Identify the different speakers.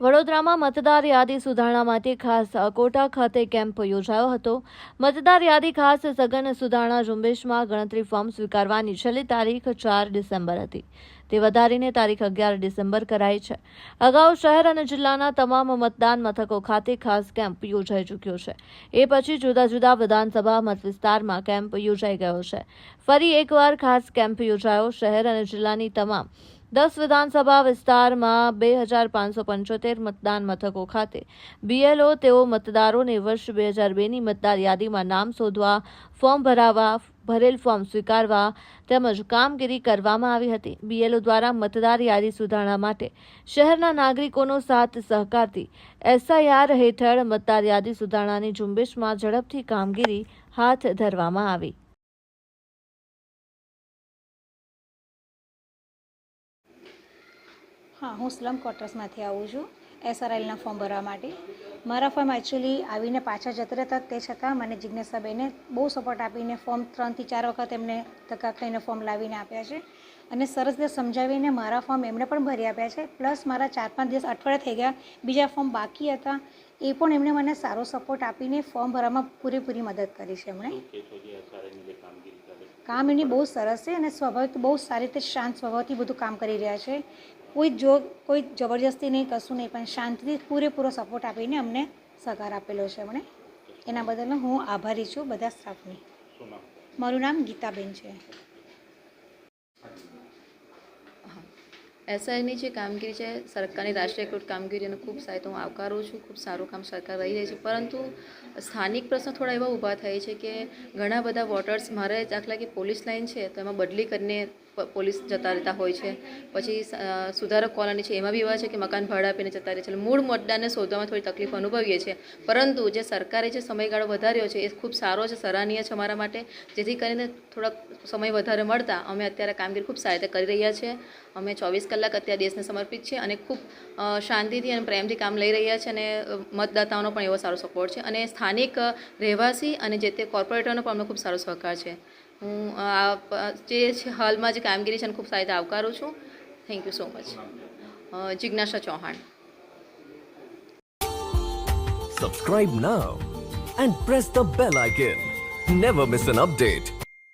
Speaker 1: વડોદરામાં મતદાર યાદી સુધારણા માટે ખાસ કોટા ખાતે કેમ્પ યોજાયો હતો. મતદાર યાદી ખાસ સઘન સુધારણા ઝુંબેશમાં ગણતરી ફોર્મ સ્વીકારવાની છેલ્લી તારીખ ચાર ડિસેમ્બર હતી. તે વધારીને તારીખ અગિયાર ડિસેમ્બર કરાઈ છે. અગાઉ શહેર અને જિલ્લાના તમામ મતદાન મથકો ખાતે ખાસ કેમ્પ યોજાઈ ચૂક્યો છે. એ પછી જુદા જુદા વિધાનસભા મતવિસ્તારમાં કેમ્પ યોજાઈ ગયો છે. ફરી એકવાર ખાસ કેમ્પ યોજાયો. શહેર અને જિલ્લાની તમામ દસ વિધાનસભા વિસ્તારમાં બે હજાર પાંચસો પંચોતેર મતદાન મથકો ખાતે બીએલઓ તેઓ મતદારોને વર્ષ બે હજાર બેની મતદાર યાદીમાં નામ શોધવા, ફોર્મ ભરાવવા, ભરેલ ફોર્મ સ્વીકારવા તેમજ કામગીરી કરવામાં આવી હતી. બીએલઓ દ્વારા મતદાર યાદી સુધારણા માટે શહેરના નાગરિકોનો સાથ સહકારથી એસઆઈઆર હેઠળ મતદાર યાદી સુધારણાની ઝુંબેશમાં ઝડપથી કામગીરી હાથ ધરવામાં આવી.
Speaker 2: હા હું સ્લમ ક્વાર્ટર્સમાંથી આવું છું એસઆરએલના ફોર્મ ભરવા માટે. મારા ફોર્મ એકચ્યુઅલી આવીને પાછા જતા રહેતા તે છતાં મને જિજ્ઞાસાબેને બહુ સપોર્ટ આપીને ફોર્મ ત્રણથી ચાર વખત એમને ધક્કા ખાઈને ફોર્મ લાવીને આપ્યા છે. અને સરસ રીતે સમજાવીને મારા ફોર્મ એમણે પણ ભરી આપ્યા છે. પ્લસ મારા ચાર પાંચ દિવસ અઠવાડિયા થઈ ગયા બીજા ફોર્મ બાકી હતા. એ પણ એમણે મને સારો સપોર્ટ આપીને ફોર્મ ભરવામાં પૂરેપૂરી મદદ કરી છે એમણે. કામ એમની બહુ સરસ છે અને સ્વાભાવિક બહુ સારી રીતે શાંત સ્વભાવથી બધું કામ કરી રહ્યા છે. કોઈ જો કોઈ જબરજસ્તી નહીં કશું નહીં પણ શાંતિથી પૂરેપૂરો સપોર્ટ આપીને અમને સહકાર આપેલો છે એમણે. એના બદલ હું આભારી છું બધા સ્ટાફની મારું નામ ગીતાબેન છે.
Speaker 3: એસઆઈની જે કામગીરી છે સરકારની રાષ્ટ્રીયકૃત કામગીરી અને ખૂબ સારી તો હું આવકારું છું ખૂબ સારું કામ સરકાર રહી રહી છે પરંતુ સ્થાનિક પ્રશ્નો થોડા એવા ઊભા થાય છે કે ઘણા બધા વોટર્સ મારે દાખલા કે પોલીસ લાઇન છે તો એમાં બદલી કરીને પોલીસ જતા રહેતા હોય છે. પછી સુધારક કોલોની છે, એમાં બી એવા છે કે મકાન ભાડા આપીને જતા રહે છે. એટલે મૂળ મતદાનને શોધવામાં થોડી તકલીફ અનુભવીએ છીએ. પરંતુ જે સરકારે જે સમયગાળો વધાર્યો છે, એ ખૂબ સારો છે, સરાહનીય છે અમારા માટે. જેથી કરીને થોડાક સમય વધારે મળતા અમે અત્યારે કામગીરી ખૂબ સારી કરી રહ્યા છીએ. અમે ચોવીસ કલાક અત્યારે દેશને સમર્પિત છે અને ખૂબ શાંતિથી અને પ્રેમથી કામ લઈ રહ્યા છે અને મતદાતાઓનો પણ એવો સારો સપોર્ટ છે. અને સ્થાનિક રહેવાસી અને જે તે કોર્પોરેટરનો પણ અમને ખૂબ સારો સહકાર છે. હું જે હાલમાં જે કામગીરી છે એને ખૂબ સારી આવકારું છું થેન્ક યુ સો મચ જિજ્ઞાસા Chauhan
Speaker 4: Subscribe now and press the bell icon. Never miss an update.